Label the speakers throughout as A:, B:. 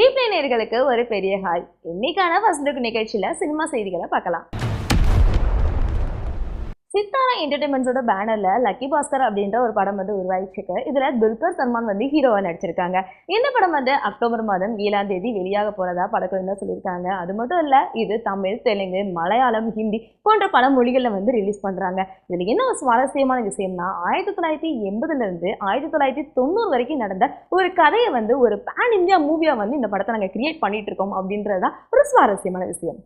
A: வீப்ளே நேர்களுக்கு ஒரு பெரிய ஹாய். இன்னைக்கான ஃபர்ஸ்ட் லுக் நிகழ்ச்சியில சினிமா செய்திகளை பார்க்கலாம். சித்தாரா என்டர்டைன்மெண்ட்ஸோட பேனர்ல லக்கி பாஸ்கர் அப்படின்ற ஒரு படம் வந்து உருவாயிச்சிருக்கு இதுல துல்கர் சல்மான் வந்து ஹீரோவா நடிச்சிருக்காங்க. இந்த படம் வந்து அக்டோபர் மாதம் ஏழாம் தேதி வெளியாக போறதா படக்குழுவினர் சொல்லியிருக்காங்க. அது மட்டும் இல்ல இது தமிழ் தெலுங்கு மலையாளம் ஹிந்தி போன்ற பல மொழிகளில் வந்து ரிலீஸ் பண்றாங்க. இதுல என்ன சுவாரஸ்யமான விஷயம்னா ஆயிரத்தி தொள்ளாயிரத்தி எண்பதுல இருந்து ஆயிரத்தி தொள்ளாயிரத்தி தொண்ணூறு வரைக்கும் நடந்த ஒரு கதையை வந்து ஒரு பேன் இந்தியா மூவியா வந்து இந்த படத்தை நாங்க கிரியேட் பண்ணிட்டு இருக்கோம் அப்படின்றதுதான் ஒரு சுவாரஸ்யமான விஷயம்.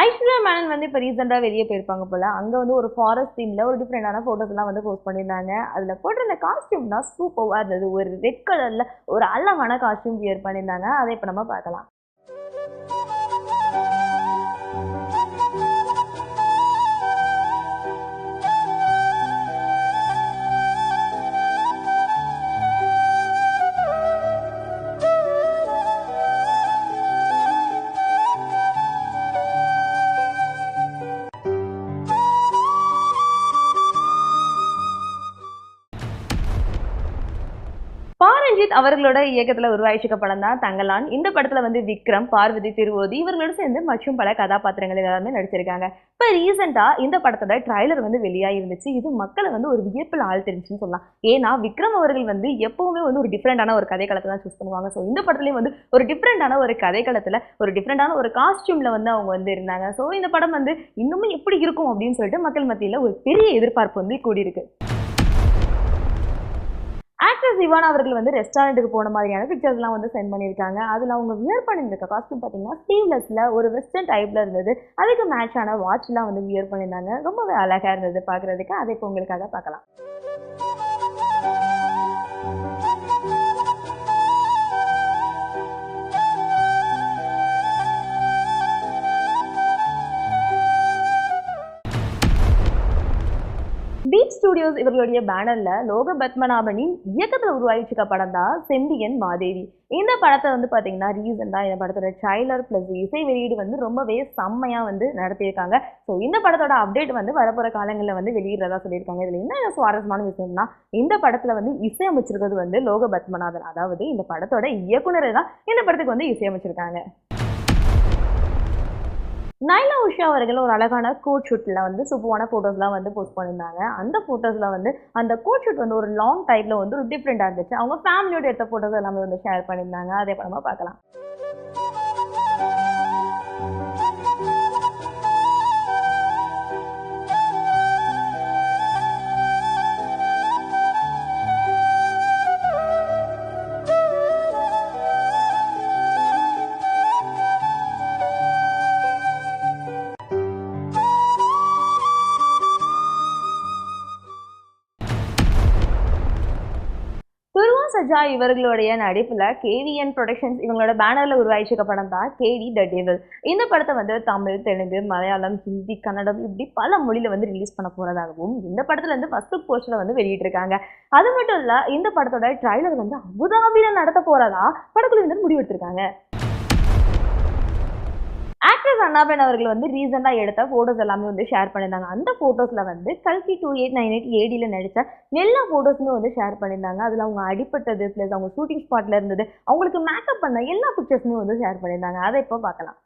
A: ஐஸ்வர்யா மேனன் வந்து இப்போ ரீசெண்டாக வெளியே போயிருப்பாங்க போல். அங்கே வந்து ஒரு ஃபாரஸ்ட் தீமில் ஒரு டிஃப்ரெண்டான ஃபோட்டோஸ்லாம் வந்து போஸ்ட் பண்ணியிருந்தாங்க. அதில் போட்டிருந்த காஸ்டியூம் தான் சூப்பராக இருந்தது. ஒரு ரெட் கலரில் ஒரு அழகான காஸ்டியூம் வியர் பண்ணியிருந்தாங்க. அதை இப்போ நம்ம பார்க்கலாம். பாரஞ்சித் அவர்களோட இயக்கத்துல உருவாயிச்சிக்க படம் தான் தங்கலான். இந்த படத்துல வந்து விக்ரம் பார்வதி திருவோதி இவர்களோட சேர்ந்து மற்றும் பல கதாபாத்திரங்கள் எல்லாருமே நடிச்சிருக்காங்க. இப்ப ரீசெண்டா இந்த படத்தோட ட்ரைலர் வந்து வெளியாக இருந்துச்சு இது மக்களை வந்து ஒரு வியப்பில் ஆழ்த்திருச்சுன்னு சொல்லலாம். ஏன்னா விக்ரம் அவர்கள் வந்து எப்பவுமே வந்து ஒரு டிஃப்ரெண்டான ஒரு கதைக்களத்தை தான் சூஸ் பண்ணுவாங்க. ஸோ இந்த படத்துலயும் வந்து ஒரு டிஃப்ரெண்டான ஒரு கதைக்களத்தில் ஒரு டிஃப்ரெண்டான ஒரு காஸ்டியூம்ல வந்து அவங்க வந்து இருந்தாங்க. ஸோ இந்த படம் வந்து இன்னுமே எப்படி இருக்கும் அப்படின்னு சொல்லிட்டு மக்கள் மத்தியில ஒரு பெரிய எதிர்பார்ப்பு வந்து கூடியிருக்கு. ஆக்ட்ரஸ் இவான் அவர்கள் வந்து ரெஸ்டாரண்ட்டுக்கு போன மாதிரியான பிக்சர்ஸ்லாம் வந்து சென்ட் பண்ணியிருக்காங்க. அதில் அவங்க வியர் பண்ணியிருக்க காஸ்ட்யூம் பார்த்தீங்கன்னா ஸ்லீவ்லெஸில் ஒரு வெஸ்டர்ன் டைப்பில் இருந்தது. அதுக்கு மேட்சான வாட்ச்லாம் வந்து வியர் பண்ணியிருந்தாங்க. ரொம்பவே அழகாக இருந்தது பார்க்குறதுக்கு. அதை இப்போ உங்களுக்காக பார்க்கலாம். ஸ்டுடியோஸ் இவர்களுடைய பேனர்ல லோக பத்மநாபனின் இயக்கத்தில் உருவாயிச்சிருக்க படம் தான் செம்பியன் மாதேவி. இந்த படத்தை வந்து பார்த்தீங்கன்னா ரீசெண்டாக இந்த படத்தோட ட்ரைலர் ப்ளஸ் இசை வெளியீடு வந்து ரொம்பவே செம்மையாக வந்து நடத்தியிருக்காங்க. ஸோ இந்த படத்தோட அப்டேட் வந்து வரப்போகிற காலங்களில் வந்து வெளியிடுறதா சொல்லியிருக்காங்க. இதில் என்ன சுவாரஸ்யமான விஷயம்னா இந்த படத்தில் வந்து இசையமைச்சிருக்கிறது வந்து லோக பத்மநாதன். அதாவது இந்த படத்தோட இயக்குனர் தான் இந்த படத்துக்கு வந்து இசையமைச்சிருக்காங்க நைலா உஷா அவர்கள் ஒரு அழகான கோட் ஷூட்டில் வந்து சூப்பரான ஃபோட்டோஸ்லாம் வந்து போஸ்ட் பண்ணியிருந்தாங்க. அந்த ஃபோட்டோஸில் வந்து அந்த கோட் ஷூட் வந்து ஒரு லாங் டைப்பில் வந்து ஒரு டிஃப்ரெண்ட்டாக இருந்துச்சு. அவங்க ஃபேமிலியோட எடுத்த ஃபோட்டோஸ் எல்லாமே வந்து ஷேர் பண்ணியிருந்தாங்க. அதே படமாக பார்க்கலாம். சஜா இவர்களுடைய நடிப்புல கேவிஎன் ப்ரொடக்ஷன்ஸ் இவங்களோட பேனர்ல உருவாயிச்சிருக்க படம் தான் கேடி த டேபிள் இந்த படத்தை வந்து தமிழ் தெலுங்கு மலையாளம் ஹிந்தி கன்னடம் இப்படி பல மொழியில வந்து ரிலீஸ் பண்ண போறதாகவும் இந்த படத்துல இருந்து ஃபர்ஸ்ட் போஸ்டரை வந்து வெளியிட்டிருக்காங்க. அது மட்டும் இல்ல இந்த படத்தோட ட்ரைலர் வந்து அபுதாபியில நடத்த போறதா படக்குழுவினர் முடிவெடுத்திருக்காங்க. ஆக்ட்ரஸ் அண்ணாபென் அவர்கள் வந்து ரீசெண்டாக எடுத்த ஃபோட்டோஸ் எல்லாமே வந்து ஷேர் பண்ணியிருந்தாங்க. அந்த ஃபோட்டோஸில் வந்து கல்கி டூ எயிட் நைன் எயிட் ஏடியில் நடித்த எல்லா ஃபோட்டோஸுமே வந்து ஷேர் பண்ணியிருந்தாங்க. அதில் அவங்க அடிப்பட்டது ப்ளஸ் அவங்க ஷூட்டிங் ஸ்பாட்டில் இருந்தது அவங்களுக்கு மேக்கப் பண்ண எல்லா பிக்சர்ஸுமே வந்து ஷேர் பண்ணியிருந்தாங்க. அதை இப்போ பார்க்கலாம்.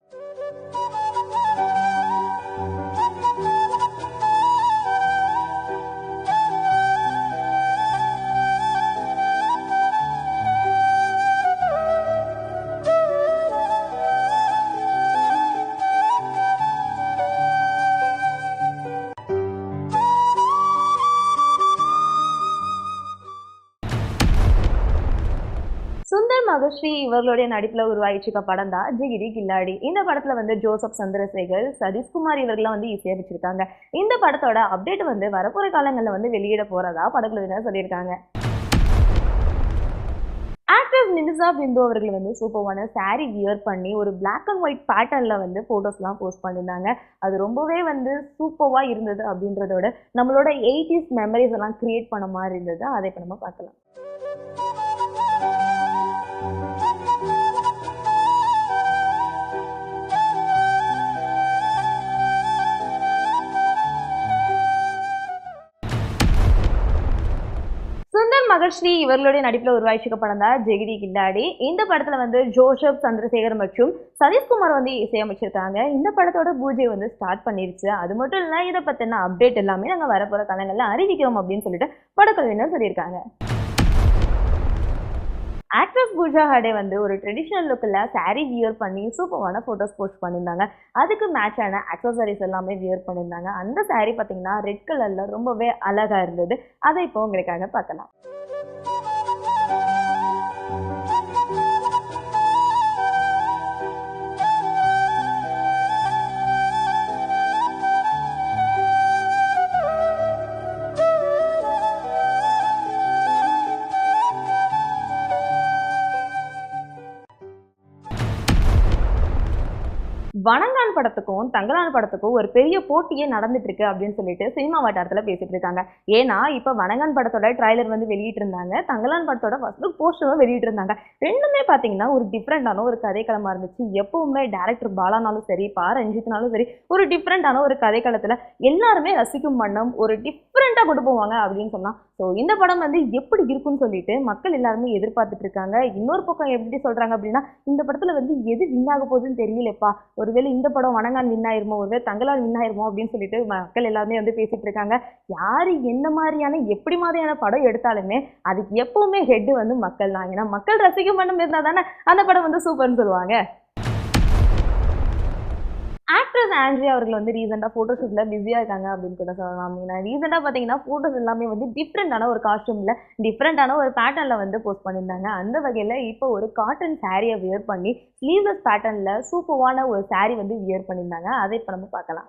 A: சுந்தர் மகஸ்ரீ இவர்களுடைய நடிப்பில் உருவாயிச்சிருக்க படம் தான் ஜிகிரி கில்லாடி. இந்த படத்தில் வந்து ஜோசப் சந்திரசேகர் சதீஷ்குமார் இவர்கள்லாம் வந்து இசையமைச்சிருக்காங்க இந்த படத்தோட அப்டேட் வந்து வரப்போகிற காலங்களில் வந்து வெளியிட போகிறதா படக்குழுவினர் சொல்லியிருக்காங்க. ஆக்ட்ரஸ் நிமிஷா பிந்து அவர்கள் வந்து சூப்பரான saree வியர் பண்ணி ஒரு பிளாக் அண்ட் ஒயிட் பேட்டர்னில் வந்து ஃபோட்டோஸ்லாம் போஸ்ட் பண்ணியிருந்தாங்க. அது ரொம்பவே வந்து சூப்பராக இருந்தது அப்படின்றதோட நம்மளோட எயிட்டிஸ் மெமரிஸ் எல்லாம் கிரியேட் பண்ண மாதிரி இருந்தது. அதை இப்போ நம்ம பார்க்கலாம். ஸ்ரீ இவர்களுடைய நடிப்பில் உருவாக்கிக்க படம் தான் ஜெகிடி கில்லாடி. இந்த படத்துல வந்து ஜோசப் சந்திரசேகர் மற்றும் சதீஷ்குமார் வந்து இசையமைச்சிருக்காங்க. இந்த படத்தோட பூஜை வந்து ஸ்டார்ட் பண்ணிருச்சு. அது மட்டும் இல்லை இதை பத்தின அப்டேட் எல்லாமே நாங்க வரப்போற காலங்களில் அறிவிக்கிறோம் அப்படின்னு சொல்லிட்டு படக்குழுவினர் சொல்லியிருக்காங்க. ஆக்ட்ரஸ் பூஜா ஹடே வந்து ஒரு ட்ரெடிஷ்னல் லுக்கில் saree வியர் பண்ணி சூப்பரான ஃபோட்டோஸ் போஸ்ட் பண்ணியிருந்தாங்க. அதுக்கு மேட்சான அக்சசரிஸ் எல்லாமே வியர் பண்ணியிருந்தாங்க. அந்த saree பார்த்தீங்கன்னா ரெட் கலரில் ரொம்பவே அழகாக இருந்தது. அதை இப்போ உங்களுக்காக பார்க்கலாம். வணங்கான் படத்துக்கும் தங்கலான் படத்துக்கும் ஒரு பெரிய போட்டியே நடந்துட்டு இருக்கு அப்படின்னு சொல்லிட்டு சினிமா வட்டாரத்தில் பேசிட்டு இருக்காங்க. ஏன்னா இப்போ வணங்கான் படத்தோட ட்ரைலர் வந்து வெளியிட்டு இருந்தாங்க தங்கலான் படத்தோட ஃபர்ஸ்ட் லுக் போஸ்டரும் வெளியிட்டு இருந்தாங்க ரெண்டுமே பார்த்தீங்கன்னா ஒரு டிஃப்ரெண்டான ஒரு கதைக்களமா இருந்துச்சு. எப்பவுமே டேரக்டர் பாலானாலும் சரி பா ரஞ்சித்னாலும் சரி ஒரு டிஃப்ரெண்டான ஒரு கதைக்களத்தில் எல்லாருமே ரசிக்கும் வண்ணம் ஒரு டிஃப்ரெண்ட்டாக கொண்டு போவாங்க அப்படின்னு சொன்னா. ஸோ இந்த படம் வந்து எப்படி இருக்குன்னு சொல்லிட்டு மக்கள் எல்லாருமே எதிர்பார்த்துட்டு இருக்காங்க. இன்னொரு பக்கம் எப்படி சொல்றாங்க அப்படின்னா இந்த படத்துல வந்து எது வின் ஆக போகுதுன்னு தெரியலப்பா. ஒருவேளை இந்த படம் வணங்கான் வின் ஆயிருமோ? ஒருவேளை தங்கலான் வின் ஆயிருமோ? அப்படின்னு சொல்லிட்டு மக்கள் எல்லாருமே வந்து பேசிட்டு இருக்காங்க. யாரு என்ன மாதிரியான எப்படி மாதிரியான படம் எடுத்தாலுமே அதுக்கு எப்பவுமே ஹெட் வந்து மக்கள் தான் ஏன்னா மக்கள் ரசிக்கும் மட்டும் இருந்தால் தானே அந்த படம் வந்து சூப்பர்னு சொல்லுவாங்க. ஆக்ட்ரஸ் ஆண்ட்ரி அவர்கள் வந்து ரீசெண்டாக ஃபோட்டோ ஷூட்டில் பிஸியாக இருக்காங்க அப்படின்னு கூட சொல்லலாம். ஏன்னா ரீசெண்டாக பார்த்தீங்கன்னா ஃபோட்டோஸ் எல்லாமே வந்து டிஃப்ரெண்டான ஒரு காஸ்ட்யூமில் டிஃப்ரெண்டான ஒரு பேட்டர்னில் வந்து போஸ்ட் பண்ணியிருந்தாங்க. அந்த வகையில் இப்போ ஒரு காட்டன் சாரியை வியர் பண்ணி ஸ்லீவ்லெஸ் பேட்டர்னில் சூப்பர்வான ஒரு saree வந்து வியர் பண்ணியிருந்தாங்க. அதை இப்போ நம்ம பார்க்கலாம்.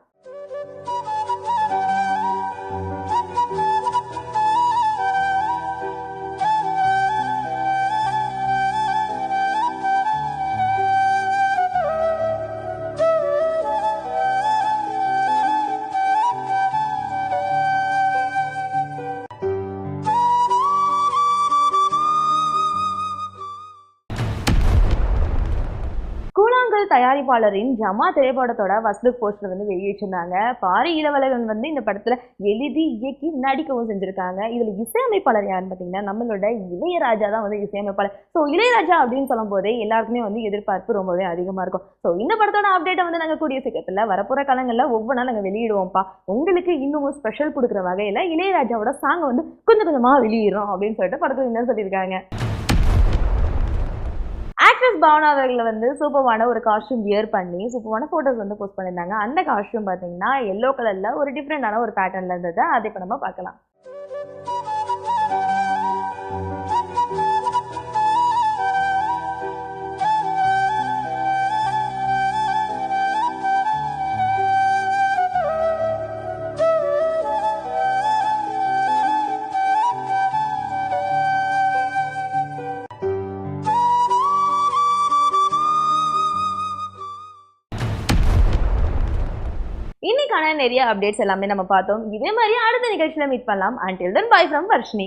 A: தயாரிப்பாளரின் ஜமா திரைப்படத்தோட ஃபர்ஸ்ட் லுக் போஸ்டர் வந்து வெளியிட்டிருந்தாங்க. பாரி இளவலகன் வந்து இந்த படத்துல எழுதி இயக்கி நடிக்கவும் செஞ்சிருக்காங்க. இதுல இசையமைப்பாளர் யாருன்னு பார்த்தீங்கன்னா நம்மளோட இளையராஜா தான் வந்து இசையமைப்பாளர். ஸோ இளையராஜா அப்படின்னு சொல்லும் போதே எல்லாருக்குமே வந்து எதிர்பார்ப்பு ரொம்பவே அதிகமா இருக்கும். ஸோ இந்த படத்தோட அப்டேட்டை வந்து நாங்கள் கூடிய சீக்கிரத்தில் வரப்போற காலங்களில் ஒவ்வொன்றா நாங்கள் வெளியிடுவோம்ப்பா. உங்களுக்கு இன்னும் ஸ்பெஷல் கொடுக்குற வகையில் இளையராஜாவோட சாங்கை வந்து கொஞ்சம் கொஞ்சமாக வெளியிடுறோம் அப்படின்னு சொல்லிட்டு படத்தில் என்ன சொல்லியிருக்காங்க. ஆக்ட்ரஸ் பவனா அவர்களை வந்து சூப்பர்வான ஒரு காஸ்டியூம் வியர் பண்ணி சூப்பர்வான ஃபோட்டோஸ் வந்து போஸ்ட் பண்ணியிருந்தாங்க. அந்த காஸ்டியூம் பார்த்தீங்கன்னா எல்லோ கலரில் ஒரு டிஃப்ரெண்டான ஒரு பேட்டர்னில் இருந்தது அதை இப்போ நம்ம பார்க்கலாம். இன்னைக்கான நிறைய அப்டேட்ஸ் எல்லாமே நம்ம பார்த்தோம். இதே மாதிரி அடுத்த நிகழ்ச்சியில் மீட் பண்ணலாம். Until then bye from Varshini